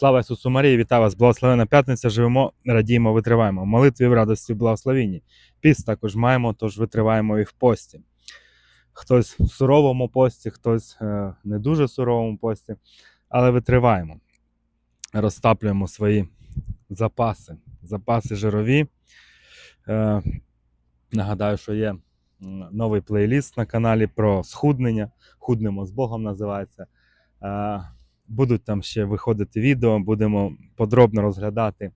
Слава Ісусу Марії, вітаю вас, благословена п'ятниця. Живемо, радіємо, витриваємо. В молитві в радості, в благословенні. Піст також маємо, тож витриваємо і в пості. Хтось в суровому пості, хтось е, не дуже суровому пості, але витриваємо. Розтаплюємо свої запаси, запаси жирові. Е, нагадаю, що є новий плейліст на каналі про схуднення. Худнемо з Богом називається. Будуть там ще виходити відео, будемо подробно розглядати,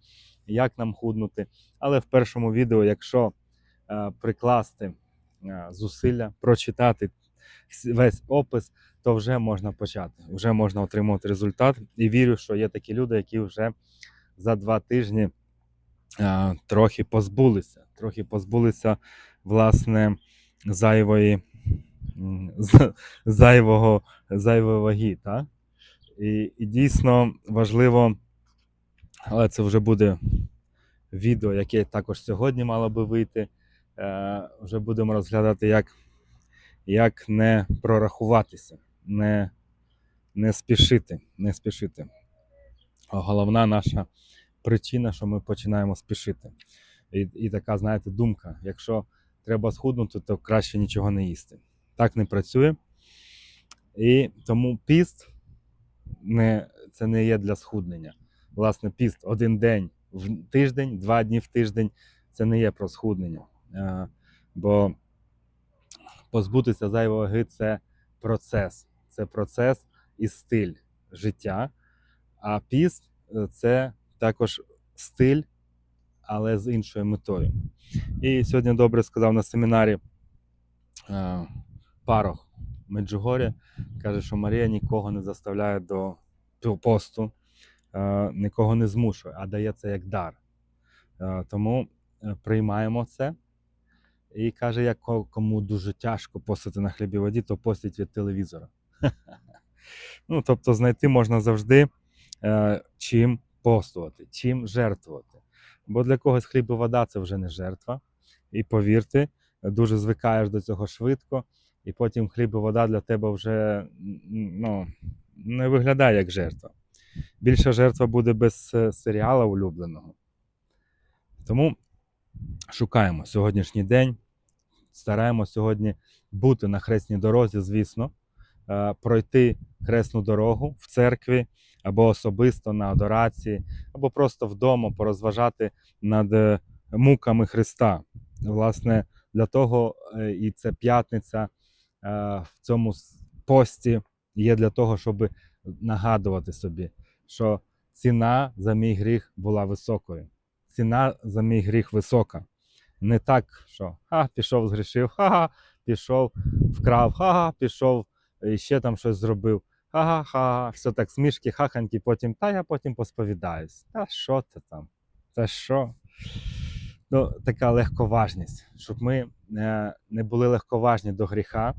як нам худнути. Але в першому відео, якщо е, прикласти е, зусилля, прочитати весь опис, то вже можна почати, вже можна отримати результат. І вірю, що є такі люди, які вже за два тижні е, трохи позбулися, трохи позбулися власне зайвої, зайвого, зайвої ваги. Так? І, і дійсно важливо, але це вже буде відео, яке також сьогодні мало би вийти. Е, вже будемо розглядати, як, як не прорахуватися, не, не спішити, не спішити. Головна наша причина, що ми починаємо спішити. І, і така, знаєте, думка: якщо треба схуднути, то краще нічого не їсти. Так не працює. І тому піст не, це не є для схуднення. Власне, піст один день в тиждень, два дні в тиждень це не є про схуднення. Бо позбутися зайвої ваги це процес. Це процес і стиль життя. А піст е, це також стиль, але з іншою метою. І сьогодні добре сказав на семінарі е, парох Меджугорі, каже, що Марія нікого не заставляє до посту, е, нікого не змушує, а дає це як дар. Е, Тому е, приймаємо це. І каже, як кому дуже тяжко постити на хлібі воді, то постіть від телевізора. Ну, тобто знайти можна завжди, чим постувати, чим жертвувати. Бо для когось хліб і вода це вже не жертва. І повірте, дуже звикаєш до цього швидко, і потім хліб і вода для тебе вже ну, не виглядає як жертва. Більша жертва буде без е, серіала улюбленого. Тому шукаємо сьогоднішній день, стараємося сьогодні бути на хресній дорозі, звісно, е, пройти хресну дорогу в церкві або особисто на адорації, або просто вдома порозважати над е, муками Христа. Власне, для того і це п'ятниця в цьому пості є для того, щоб нагадувати собі, що ціна за мій гріх була високою. Ціна за мій гріх висока. Не так, що ха, пішов, згрішив, ха-ха, пішов, вкрав, ха-ха, пішов і ще там щось зробив. Ха-ха-ха, все так смішки, хаханьки, потім, та я потім посповідаюсь. Та що ти там? Та що? Ну, така легковажність, щоб ми е, не були легковажні до гріха.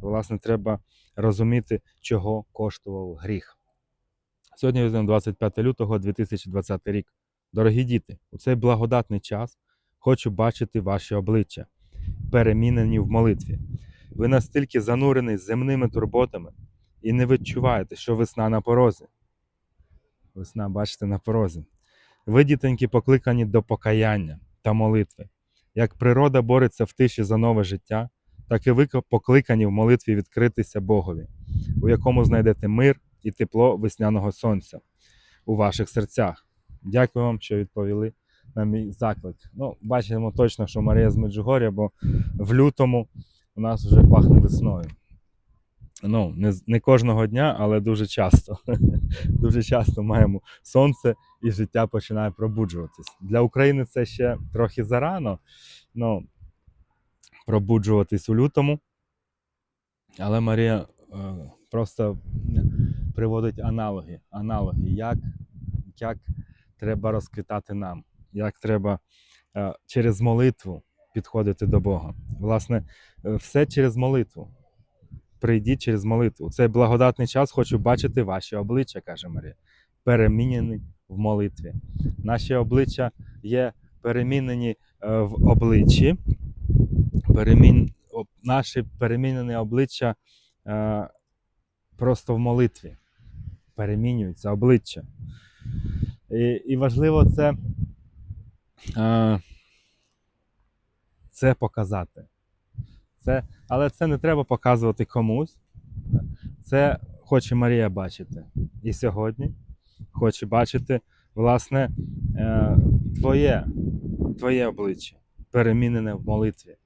Власне, треба розуміти, чого коштував гріх. Сьогодні візьмемо 25 лютого 2020 рік. Дорогі діти, у цей благодатний час хочу бачити ваші обличчя, перемінені в молитві. Ви настільки занурені земними турботами і не відчуваєте, що весна на порозі. Весна, бачите, на порозі. Ви, дітоньки, покликані до покаяння та молитви. Як природа бореться в тиші за нове життя, так і ви покликані в молитві відкритися Богові, у якому знайдете мир і тепло весняного сонця у ваших серцях. Дякую вам, що відповіли на мій заклик. Ну, бачимо точно, що Марія з Меджугоря, бо в лютому у нас вже пахне весною. Ну, не, не кожного дня, але дуже часто. дуже часто маємо сонце і життя починає пробуджуватись. Для України це ще трохи зарано. Ну, пробуджуватись у лютому. Але Марія е, просто приводить аналоги, аналоги, як, як треба розквітати нам, як треба е, через молитву підходити до Бога. Власне, е, все через молитву. Прийдіть через молитву. Цей благодатний час хочу бачити ваші обличчя, каже Марія, перемінені в молитві. Наші обличчя є перемінені в обличчі. Перемін... Наші перемінені обличчя е, просто в молитві. Перемінюються обличчя. І, і важливо це, е, це показати. Це, але це не треба показувати комусь. Це хоче Марія бачити. І сьогодні хоче бачити, власне, е, твоє, твоє обличчя, перемінене в молитві.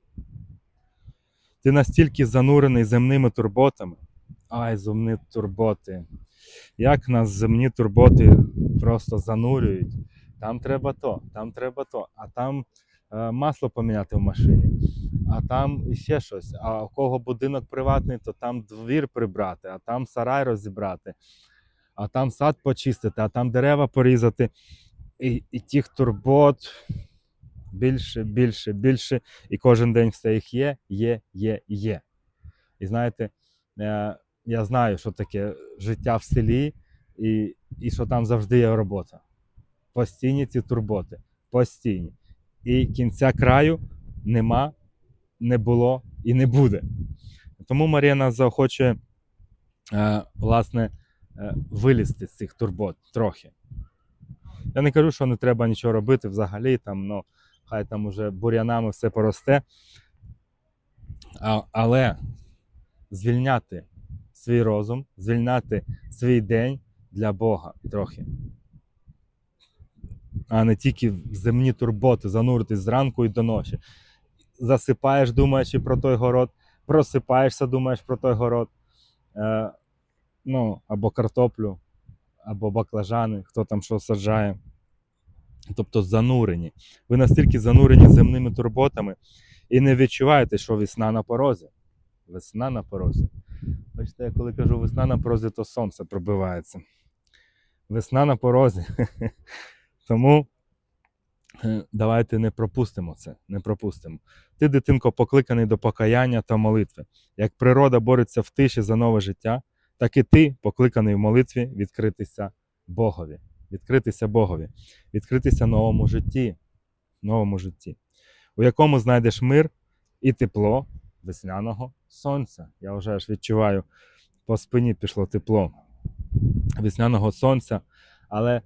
Ти настільки занурений земними турботами. Ай, земні турботи. Як нас земні турботи просто занурюють. Там треба то, там треба то, а там е, масло поміняти в машині, а там іще щось. А у кого будинок приватний, то там двір прибрати, а там сарай розібрати, а там сад почистити, а там дерева порізати. І, і тих турбот більше, більше, більше. І кожен день все їх є, є, є, є. І знаєте, е, я знаю, що таке життя в селі, і, і що там завжди є робота. Постійні ці турботи. Постійні. І кінця краю нема, не було і не буде. Тому Марія нас заохочує, е, власне, е, вилізти з цих турбот трохи. Я не кажу, що не треба нічого робити взагалі, там, ну, хай там уже бур'янами все поросте. А, але звільняти свій розум, звільняти свій день для Бога трохи. А не тільки в земні турботи, зануритись зранку і до ночі. Засипаєш, думаючи про той город, просипаєшся, думаєш про той город. Е, ну, або картоплю, або баклажани, хто там що саджає. Тобто занурені. Ви настільки занурені земними турботами і не відчуваєте, що весна на порозі. Весна на порозі. Бачите, я коли кажу весна на порозі, то сонце пробивається. Весна на порозі. Тому е, давайте не пропустимо це. Не пропустимо. Ти, дитинко, покликаний до покаяння та молитви. Як природа бореться в тиші за нове життя, так і ти покликаний в молитві відкритися Богові. Відкритися Богові, відкритися новому житті, новому житті, у якому знайдеш мир і тепло весняного сонця. Я вже аж відчуваю, по спині пішло тепло весняного сонця. Але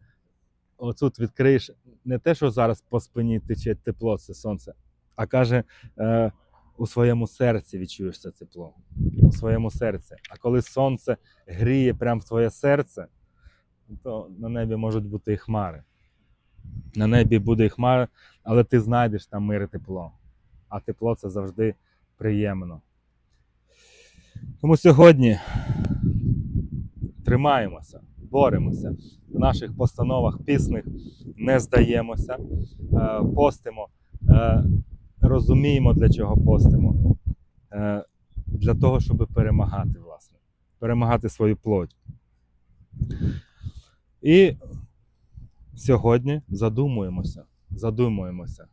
отут відкриєш не те, що зараз по спині тече тепло, це сонце, а каже, е, у своєму серці відчуєш це тепло. У своєму серці. А коли сонце гріє прямо в твоє серце, то на небі можуть бути і хмари. На небі буде і хмари, але ти знайдеш там мир і тепло. А тепло це завжди приємно. Тому сьогодні тримаємося, боремося в наших постановах пісних, не здаємося, е, постимо, е, розуміємо, для чого постимо. Е, Для того, щоб перемагати, власне, перемагати свою плоть. І сьогодні задумуємося, задумуємося,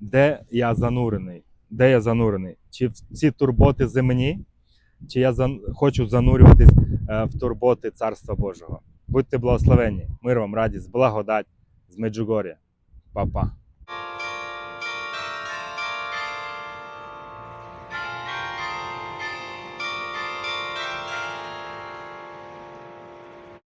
де я занурений, де я занурений? Чи в ці турботи земні, чи я хочу занурюватись е, в турботи Царства Божого. Будьте благословені, мир вам, радість, благодать з Меджугор'я. Па-па.